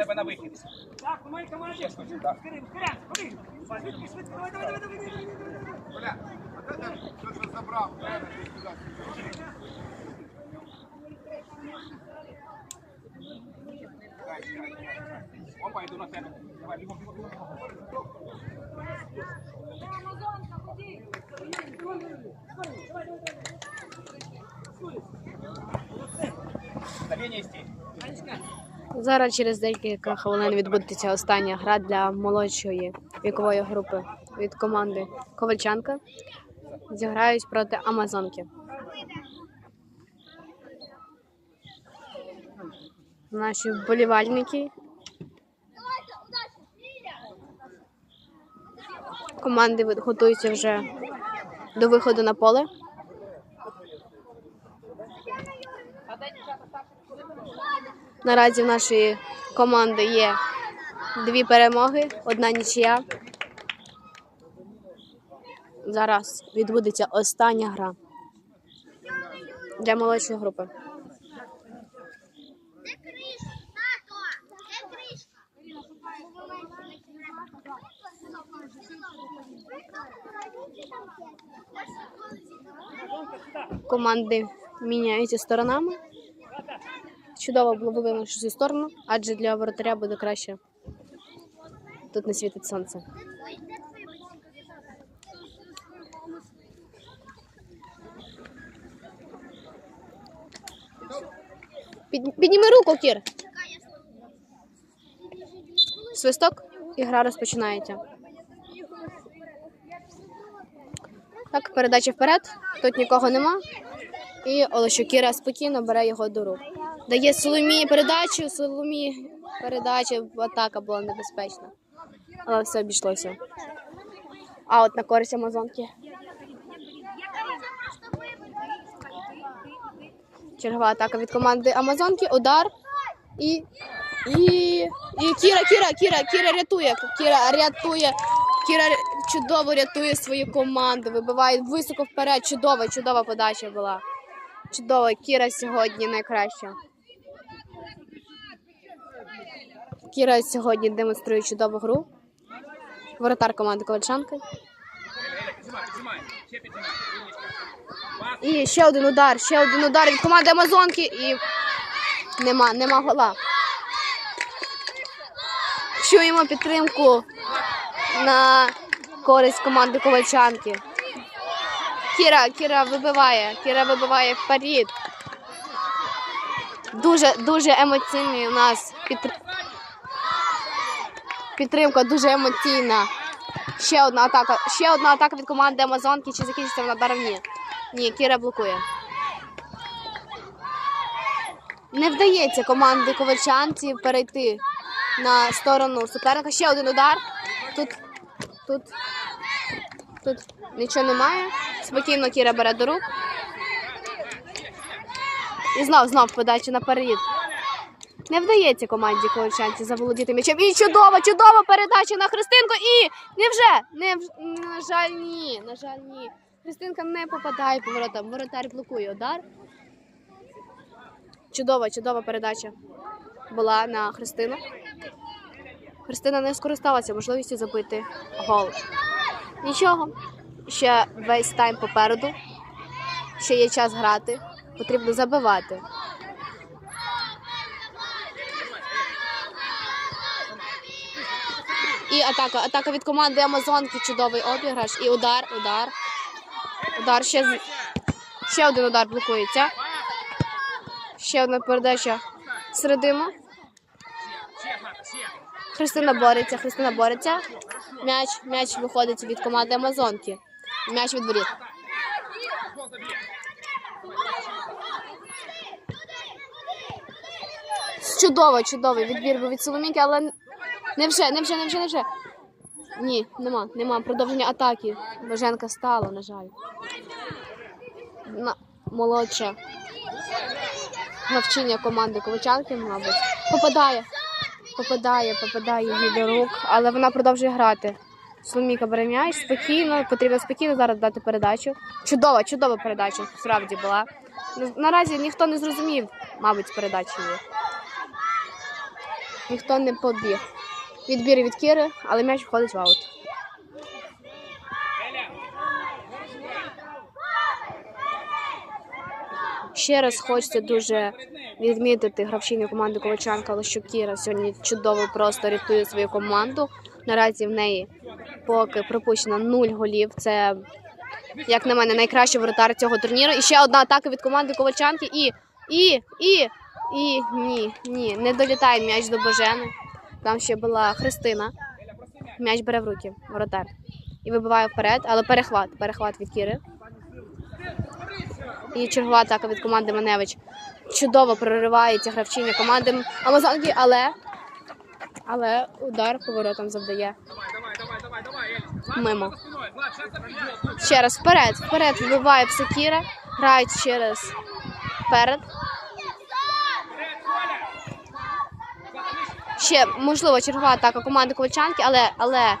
тебе на вихід. Так, у моїй команді. Скоріше, скоріше, побігли. Швидко, швидко, давай, давай, давай, давай, давай, давай, давай. Оля, а де ти що забрав? Опа, йду на тебе. Давай, бігом, бігом, бігом. Зараз через декілька хвилин відбудеться остання гра для молодшої вікової групи від команди Ковальчанка. Зіграють проти Амазонки. Наші вболівальники. Команди готуються вже до виходу на поле. Наразі в нашої команди є дві перемоги, одна нічия. Зараз відбудеться остання гра для молодшої групи. Команди міняються сторонами. Чудово було вимушити зі сторону, адже для воротаря буде краще. Тут не світить сонце. Під, підніми руку, Кір. Свисток і гра розпочинається. Так, передача вперед. Тут нікого нема. І Олешокіра спокійно бере його до рук. Дає Соломії передачу, Соломії передача, атака була небезпечна. Але все обійшлося. А от на користь Амазонки. Чергова атака від команди Амазонки. Удар. І. І. І Кіра, Кіра, Кіра, Кіра рятує. Кіра рятує. Кіра чудово рятує свою команду. Вибиває високо вперед. Чудова, чудова подача була. Чудова. Кіра сьогодні найкраща. Кіра сьогодні демонструє чудову гру. Воротар команди Ковальчанки. І ще один удар, ще один удар від команди Амазонки і нема, нема гола. Чуємо підтримку на користь команди Ковальчанки. Кіра, Кіра вибиває, Кіра вибиває вперед. Дуже, дуже емоційний у нас підтр- підтримка, дуже емоційна. Ще одна атака, ще одна атака від команди Амазонки. Чи закінчиться вона ударом? Ні. Кіра блокує. Не вдається команді ковальчанців перейти на сторону суперника. Ще один удар. Тут, тут, тут нічого немає. Спокійно Кіра бере до рук. І знов, знов подача наперед. Не вдається команді ковальчанців заволодіти м'ячем. І чудова, чудова передача на Христинку. І невже? Не, на жаль, ні. На жаль, ні. Христинка не попадає по воротам. Воротар блокує удар. Чудова, чудова передача була на Христину. Христина не скористалася можливістю забити гол. Нічого. Ще весь тайм попереду. Ще є час грати. Потрібно забивати. І атака. Атака від команди Амазонки. Чудовий обіграш. І удар, удар. Удар ще ще один удар блокується. Ще одна передача середину. Христина бореться, Христина бореться. М'яч, м'яч виходить від команди Амазонки. М'яч від воріт. Чудово, чудовий відбір був від Соломійки, але не вже, не вже, не вже, не вже. Ні, нема, нема. Продовження атаки. Боженка стала, на жаль. На, молодша. Гравчиня команди Ковачанки, мабуть. Попадає. Попадає, попадає їй до рук, але вона продовжує грати. Соломійка бере спокійно, потрібно спокійно зараз дати передачу. Чудова, чудова передача справді була. Ну, Наразі ніхто не зрозумів, мабуть, з передачею. Ніхто не побіг. Відбір від Кіри, але м'яч входить в аут. Ще раз хочеться дуже відмітити гравчиню команди Ковачанка Лощук Кіра сьогодні чудово просто рятує свою команду. Наразі в неї поки пропущено 0 голів. Це, як на мене, найкращий воротар цього турніру. І ще одна атака від команди Ковачанки. І, і, і, і ні, ні, не долітає м'яч до Божени. Там ще була Христина. М'яч бере в руки воротар. І вибиває вперед, але перехват. Перехват від Кіри. І чергова атака від команди Маневич. Чудово проривається гравчиня команди Амазонки, але, але удар поворотом завдає. Мимо. Ще раз вперед, вперед вибиває Псакіра. Грають ще раз вперед. Ще можливо чергова атака команди Ковальчанки, але, але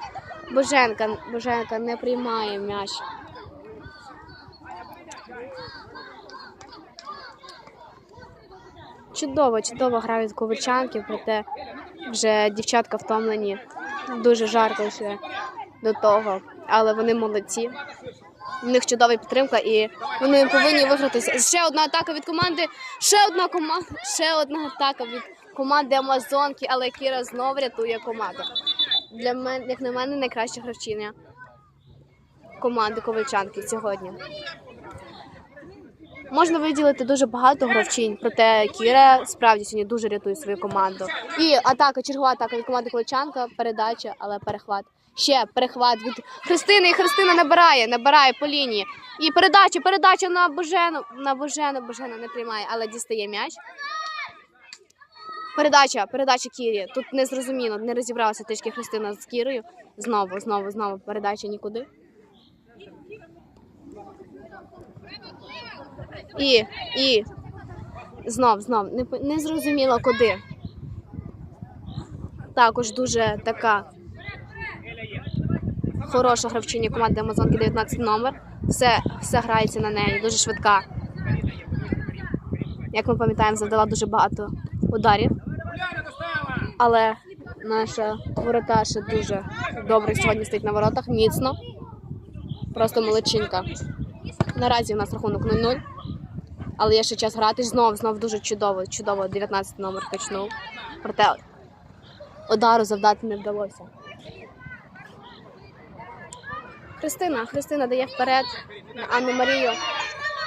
Боженка, Боженка не приймає м'яч. Чудово, чудово грають ковальчанки, проте вже дівчатка втомлені. Дуже жарко йшли до того, але вони молодці. У них чудова підтримка і вони повинні вигратися. Ще одна атака від команди. Ще одна команда, ще одна атака від команди Амазонки, але Кіра знов рятує команду. Для мене, як на мене, найкраща гравчиня команди Ковальчанки сьогодні. Можна виділити дуже багато гравчинь, проте Кіра справді сьогодні дуже рятує свою команду. І атака, чергова атака від команди Ковальчанка, передача, але перехват. Ще перехват від Христини, і Христина набирає, набирає по лінії. І передача, передача на Божену. На Божену, Божена не приймає, але дістає м'яч. Передача, передача Кірі. Тут не зрозуміло, не розібралася трішки Христина з Кірою. Знову, знову, знову передача нікуди. І, і знов, знов, не, не зрозуміло куди. Також дуже така хороша гравчиня команди Амазонки 19 номер. Все, все грається на неї, дуже швидка. Як ми пам'ятаємо, завдала дуже багато ударів. Але наша воротарша дуже добре сьогодні стоїть на воротах, міцно. Просто молодчинка. Наразі у нас рахунок 0-0. Але є ще час грати. Знов, знов дуже чудово, чудово 19 номер качнув. Проте удару завдати не вдалося. Христина, Христина дає вперед Анну Марію.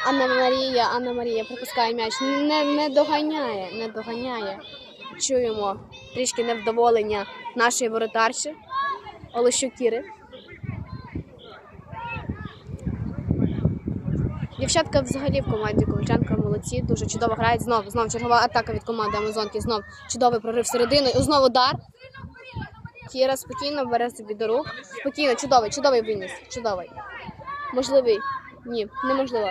Анна Марія, Анна Марія пропускає м'яч. Не, не доганяє, не доганяє. Чуємо трішки невдоволення нашої воротарші Олещук Дівчатка взагалі в команді Ковальчанка молодці, дуже чудово грають. Знов, знов чергова атака від команди Амазонки. Знов чудовий прорив середини. І знову удар. Кіра спокійно бере собі до рук. Спокійно, чудовий, чудовий виніс. Чудовий. Можливий. Ні, неможливо.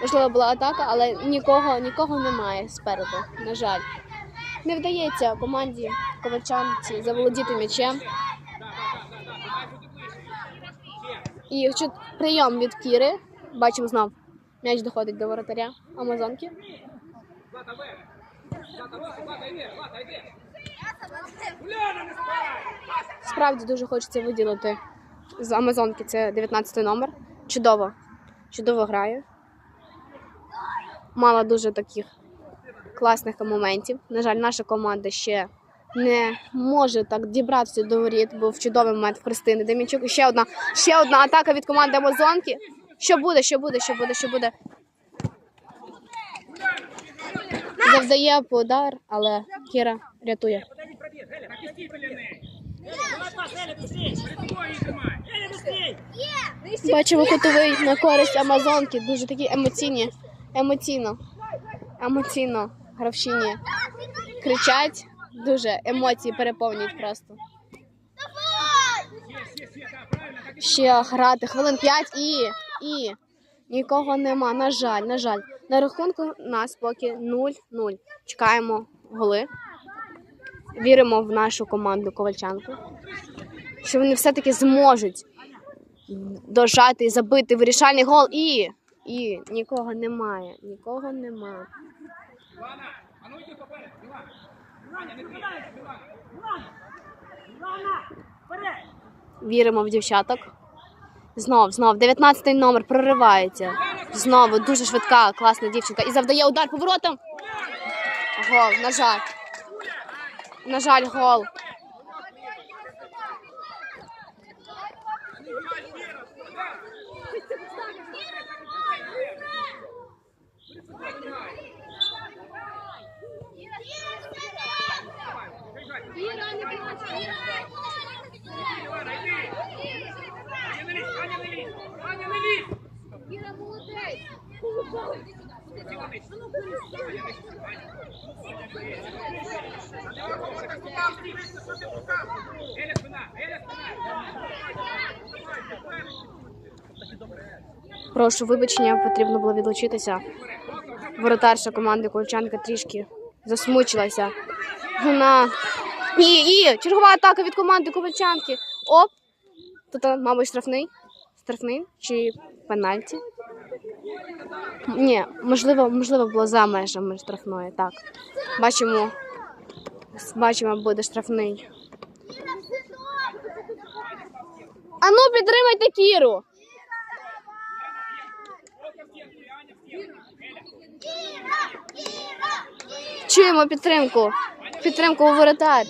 Можливо, була атака, але нікого, нікого немає спереду. На жаль. Не вдається команді ковальчанці заволодіти м'ячем. І прийом від Кіри. Бачимо знов. М'яч доходить до воротаря Амазонки. Справді дуже хочеться виділити з Амазонки. Це 19 номер. Чудово. Чудово грає. Мала дуже таких класних моментів. На жаль, наша команда ще не може так дібратися до воріт, був чудовий момент Христини Демінчук. І ще одна, ще одна атака від команди Амазонки. Що буде, що буде, що буде, що буде? Завдає по удар, але Кіра рятує. Подавить пробег, Эля, напусти, блин. Давай пас, Еля, быстрей! Перед собою її тримай. Еля, быстрей! Бачимо кутовий на користь Амазонки. Дуже такі емоційні. Емоційно. Емоційно гравчині кричать. Дуже емоції переповнюють просто. Є, є, є, так, правильно, так і Ще грати хвилин 5 і. І. Нікого нема. На жаль, на жаль. На рахунку нас поки 0-0. Чекаємо голи. Віримо в нашу команду Ковальчанку. Що вони все-таки зможуть дожати і забити вирішальний гол. І. І нікого немає. Нікого немає. Віримо в дівчаток. Знов, знов, 19 номер проривається. Знову дуже швидка, класна дівчинка. І завдає удар поворотом. Гол, на жаль. На жаль, гол. Прошу вибачення, потрібно було відлучитися. Воротарша команди Колчанка трішки засмучилася. Вона. І, і! Чергова атака від команди Ковальчанки. Оп! Тут, мабуть, штрафний. Штрафний чи пенальті? Ні, можливо, можливо, було за межами штрафної. Так. Бачимо. Бачимо, буде штрафний. Ану, підтримайте Кіру! Чуємо підтримку. Підтримку у воротар.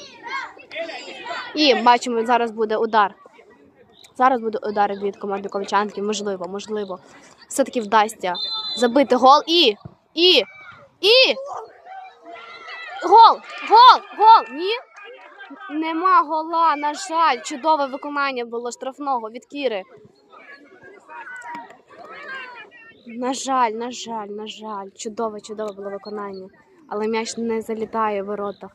І бачимо, зараз буде удар. Зараз буде удар від команди Ковчанки. Можливо, можливо. Все-таки вдасться забити гол і. І. І. Гол! Гол! Гол! Ні. Нема гола, на жаль. Чудове виконання було штрафного від Кіри. На жаль, на жаль, на жаль. Чудове, чудове було виконання. Але м'яч не залітає в воротах.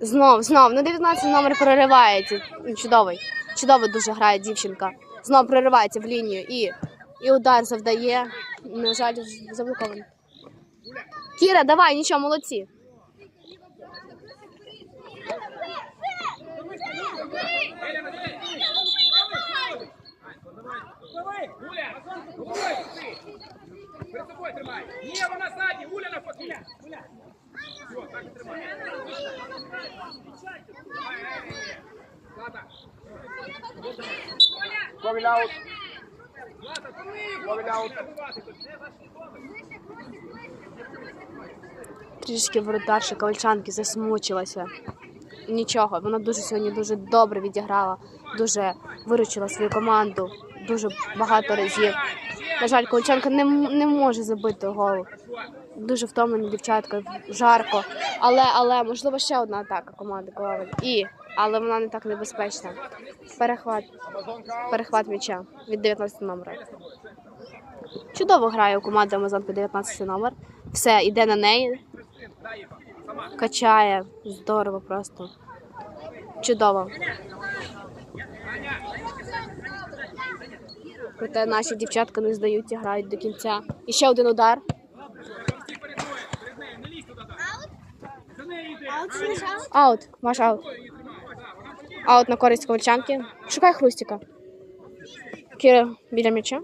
Знов, знов, на 19 номер проривається. Чудовий. Чудово дуже грає дівчинка. Знов проривається в лінію і, і удар завдає. На жаль, заблокований. Кіра, давай, нічого, молодці. Гуля. Перед собою тримай. Ні, вона ззаді, Гуля на фото. Гуля. Все, так тримай. Злата. Ковіль аут. Трішки воротарша Ковальчанки засмучилася. Нічого, вона дуже сьогодні дуже добре відіграла, дуже виручила свою команду дуже багато разів. На жаль, Ковальчанка не, не може забити гол. Дуже втомлені дівчатка, жарко. Але, але можливо ще одна атака команди Коваль. І, але вона не так небезпечна. Перехват, перехват м'яча від 19 номера. Чудово грає у команди Амазонки 19 номер. Все, йде на неї, качає. Здорово просто. Чудово. Проте наші дівчатка не здаються, грають до кінця. І ще один удар. Аут. Ваш аут. Аут на користь ковальчанки. Шукай хрустика. Кіра біля м'яча.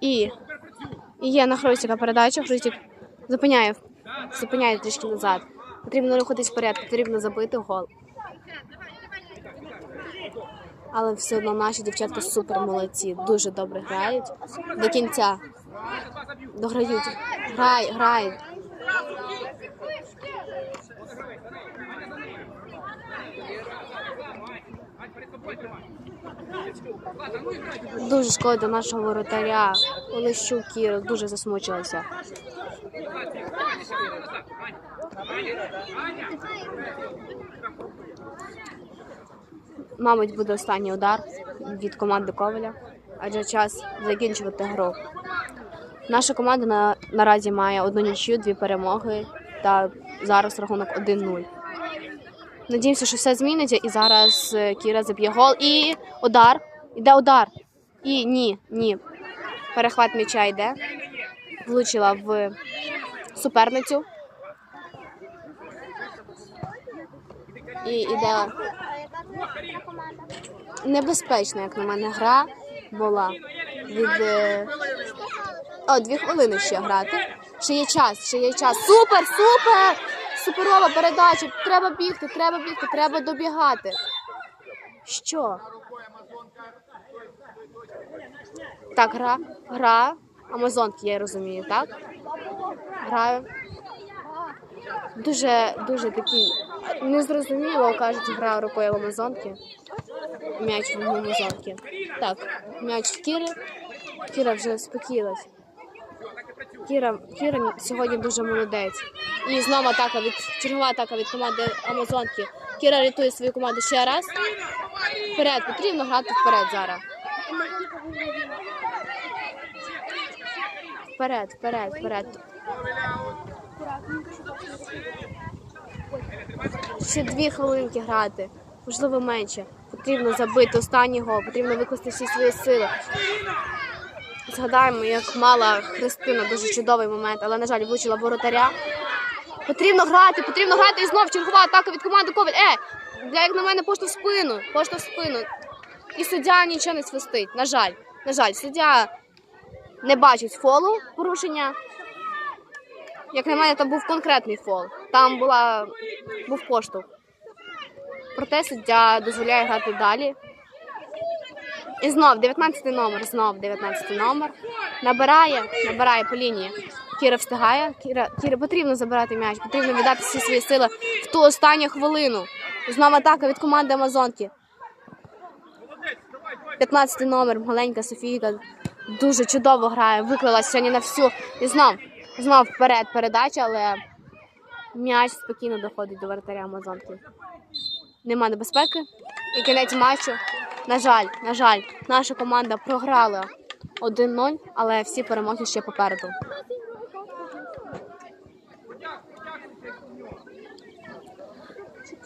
І, і є на хрустика передача. Хрустик зупиняє. Зупиняє трішки назад. Потрібно рухатись вперед, потрібно забити гол. Але все одно наші дівчатка супер молодці, дуже добре грають. До кінця. Дограють. Грай, грай. Дуже шкода нашого воротаря. Олещук Кіра дуже засмучилася. Мабуть, буде останній удар від команди Коваля, адже час закінчувати гру. Наша команда на, наразі має одну нічю, дві перемоги та зараз рахунок 1-0. Надіємося, що все зміниться, і зараз е, Кіра заб'є гол. І удар. Іде удар. І ні, ні. Перехват м'яча йде. Влучила в суперницю. І іде небезпечна, як на мене, гра була. Від е, о, дві хвилини ще грати. Ще є час, ще є час. Супер, супер! Суперова передача. Треба бігти, треба бігти, треба добігати. Що? Так, гра, гра. Амазонки, я розумію, так? Граю. Дуже, дуже такий незрозуміло, кажуть, гра рукою в Амазонки. М'яч в Амазонки. Так, м'яч в Кіри. Кіра вже успокоїлась. Кіра, Кіра сьогодні дуже молодець. І знову атака від чергова атака від команди Амазонки. Кіра рятує свою команду ще раз. Вперед, потрібно грати вперед зараз. Вперед, вперед, вперед. Ще дві хвилинки грати, можливо менше. Потрібно забити останній гол, потрібно викласти всі свої сили. Згадаємо, як мала Христина дуже чудовий момент, але, на жаль, влучила воротаря. Потрібно грати, потрібно грати і знов чергова атака від команди Ковід. Е! Для як на мене пошта в спину, пошта в спину. І суддя нічого не свистить. На жаль, на жаль, суддя не бачить фолу порушення. Як на мене, там був конкретний фол. Там була був поштовх. Проте суддя дозволяє грати далі. І знов 19 номер, знов 19 номер. Набирає, набирає по лінії. Кіра встигає. Кіра, Кіра потрібно забирати м'яч, потрібно віддати всі свої сили в ту останню хвилину. Знову атака від команди Амазонки. 15 номер, маленька Софійка. Дуже чудово грає, виклалась сьогодні на всю. І знов, знов вперед передача, але м'яч спокійно доходить до вратаря Амазонки. Нема небезпеки. І кінець матчу. На жаль, на жаль, наша команда програла 1-0, але всі перемоги ще попереду.